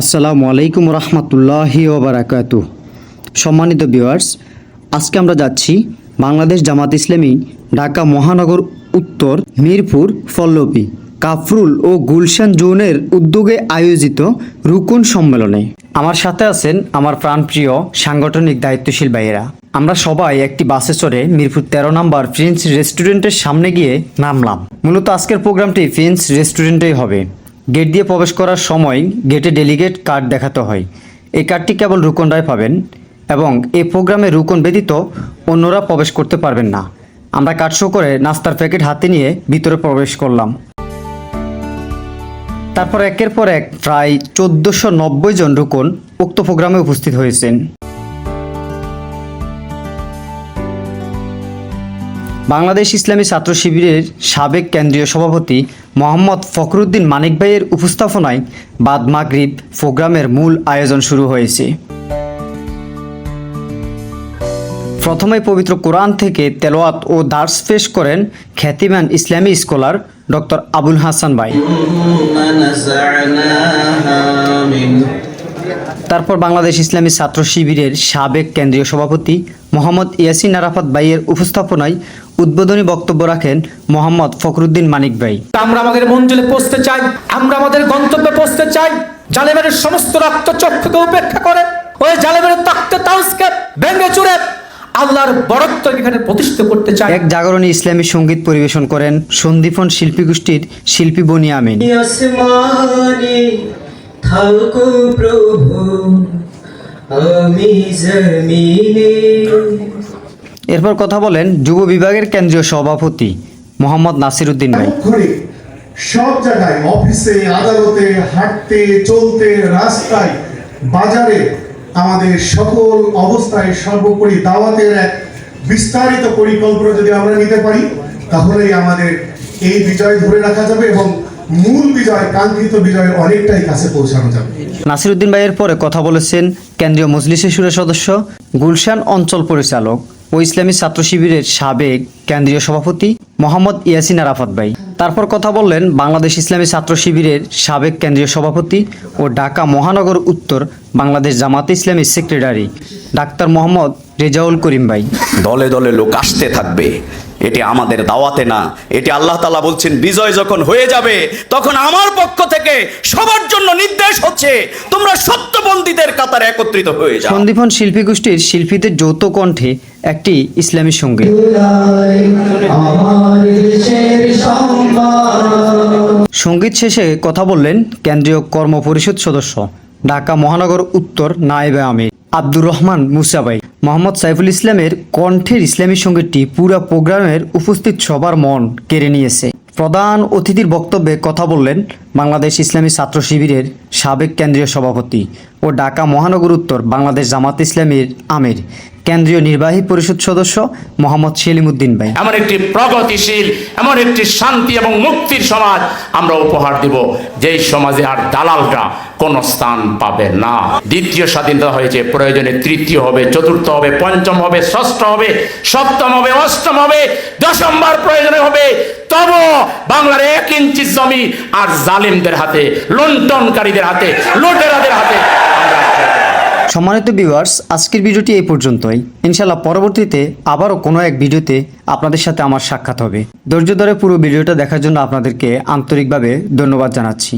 আসসালামু আলাইকুম রহমতুল্লাহি ওবরাকাতু সম্মানিত ভিউয়ার্স, আজকে আমরা যাচ্ছি বাংলাদেশ জামাত ইসলামী ঢাকা মহানগর উত্তর মিরপুর ফল্লপি কাফরুল ও গুলশান জোনের উদ্যোগে আয়োজিত রুকুন সম্মেলনে। আমার সাথে আছেন আমার প্রাণপ্রিয় সাংগঠনিক দায়িত্বশীল ভাইয়েরা। আমরা সবাই একটি বাসে চড়ে মিরপুর তেরো নম্বর ফ্রেঞ্চ রেস্টুরেন্টের সামনে গিয়ে নামলাম। মূলত আজকের প্রোগ্রামটি ফ্রেঞ্চ রেস্টুরেন্টেই হবে। গেট দিয়ে প্রবেশ করার সময় গেটে ডেলিগেট কার্ড দেখাতে হয়। এই কার্ডটি কেবল রুকনরাই পাবেন এবং এই প্রোগ্রামে রুকন ব্যতীত অন্যরা প্রবেশ করতে পারবেন না। আমরা কার্ড শো করে নাস্তার প্যাকেট হাতে নিয়ে ভিতরে প্রবেশ করলাম। তারপর একের পর এক প্রায় চোদ্দোশো জন রুকন উক্ত প্রোগ্রামে উপস্থিত হয়েছেন। বাংলাদেশ ইসলামী ছাত্র শিবিরের সাবেক কেন্দ্রীয় সভাপতি মোহাম্মদ ফখরুদ্দিন মানিক ভাইয়ের উপস্থাপনায় বাদ মাগরিব প্রোগ্রামের মূল আয়োজন শুরু হয়েছে। প্রথমে পবিত্র কোরআন থেকে তেলোয়াত ও দার্স পেশ করেন খ্যাতিমান ইসলামী স্কলার ডক্টর আবুল হাসান ভাই। তারপর বাংলাদেশ ইসলামী ছাত্র শিবিরের সাবেক কেন্দ্রীয় সভাপতি মোহাম্মদ ইয়াসিন আরাফাত ভাইয়ের উপস্থাপনায় উদ্বোধনী বক্তব্য রাখেন মোহাম্মদ ফখরুদ্দিন মানিক ভাই। আমরা আমাদের মঞ্জিলে পৌঁছতে চাই আমরা আমাদের গন্তব্যে পৌঁছতে চাই। জালেমের সমস্ত রক্ত চক্ষুকে উপেক্ষা করে ওই জালেমের তাকতে তাউসকে ভেঙে চুরে আল্লাহর বরত্ব এখানে প্রতিষ্ঠিত করতে চাই। এক জাগরণী ইসলামী সংগীত পরিবেশন করেন সন্দীপন শিল্পী গোষ্ঠীর শিল্পী বনি আমিন। থাকো প্রভু আমি জমিনে। এরপর কথা বলেন যুব বিভাগের কেন্দ্রীয় সভাপতি মোহাম্মদ নাসির উদ্দিন ভাই সব জায়গায় অফিসে আদালতে হাঁটতে চলতে রাস্তায় বাজারে আমাদের সকল অবস্থায় সর্বোপরি দাওয়াতের এক বিস্তারিত পরিকল্পনা যদি আমরা নিতে পারি তাহলেই আমাদের এই বিজয় ধরে রাখা যাবে এবং মূল বিজয় কাঙ্ক্ষিত বিজয় অনেকটাই কাছে পৌঁছানো যাবে। নাসির উদ্দিন ভাইয়ের পরে কথা বলেছেন কেন্দ্রীয় মজলিসে সুরের সদস্য গুলশান অঞ্চল পরিচালক ও ইসলামী ছাত্র শিবিরের সাবেক কেন্দ্রীয় সভাপতি মোহাম্মদ ইয়াসিন আরাফাত ভাই। তারপর কথা বললেন বাংলাদেশ ইসলামী ছাত্র শিবিরের সাবেক কেন্দ্রীয় সভাপতি ও ঢাকা মহানগর উত্তর বাংলাদেশ জামাতে ইসলামী সেক্রেটারি ডাক্তার মোহাম্মদ রেজাউল করিম ভাই। দলে দলে লোক আসতে থাকবে। এটি আমাদের দাওয়াতে না। এটি আল্লাহ তালা বলছেন, বিজয় যখন হয়ে যাবে, তখন আমার পক্ষ থেকে সবার জন্য নির্দেশ হচ্ছে, তোমরা সত্যবন্দীদের কাতারে একত্রিত হয়ে যাও। সন্দীপন শিল্পী গোষ্ঠীর শিল্পীদের যৌথ কণ্ঠে একটি ইসলামী সংগীত। সংগীত শেষে কথা বললেন কেন্দ্রীয় কর্ম পরিষদ সদস্য, ঢাকা মহানগর উত্তর নায়েবে আমির আব্দুর রহমান মুসাবাই। মোহাম্মদ সাইফুল ইসলামের কণ্ঠের ইসলামী সঙ্গীতটি পুরো প্রোগ্রামের উপস্থিত সবার মন কেড়ে নিয়েছে। প্রধান অতিথির বক্তব্যে কথা বললেন বাংলাদেশ ইসলামী ছাত্র শিবিরের সাবেক কেন্দ্রীয় সভাপতি ও ঢাকা মহানগর উত্তর বাংলাদেশ জামাত ইসলামীর আমির, কেন্দ্রীয় নির্বাহী পরিষদ সদস্য মোহাম্মদ সেলিমুদ্দিন ভাই। এমন একটি প্রগতিশীল, এমন একটি শান্তি এবং মুক্তির সমাজ আমরা উপহার দিব, যেই সমাজে আর দালালটা কোন স্থান পাবে না। দ্বিতীয় স্বাধীনতা হয়েছে, প্রয়োজনে তৃতীয় হবে, চতুর্থ হবে, পঞ্চম হবে, ষষ্ঠ হবে, সপ্তম হবে, অষ্টম হবে, দশমবার প্রয়োজনে হবে তব বাংলার এক ইঞ্চি জমি আর জালিমদের হাতে লন্টনকারীদের হাতে, লোটেরাদের হাতে। সম্মানিত ভিউয়ার্স আজকের ভিডিওটি এই পর্যন্তই। ইনশাল্লাহ পরবর্তীতে আবারও কোনো এক ভিডিওতে আপনাদের সাথে আমার সাক্ষাৎ হবে। ধৈর্য ধরে পুরো ভিডিওটা দেখার জন্য আপনাদেরকে আন্তরিকভাবে ধন্যবাদ জানাচ্ছি।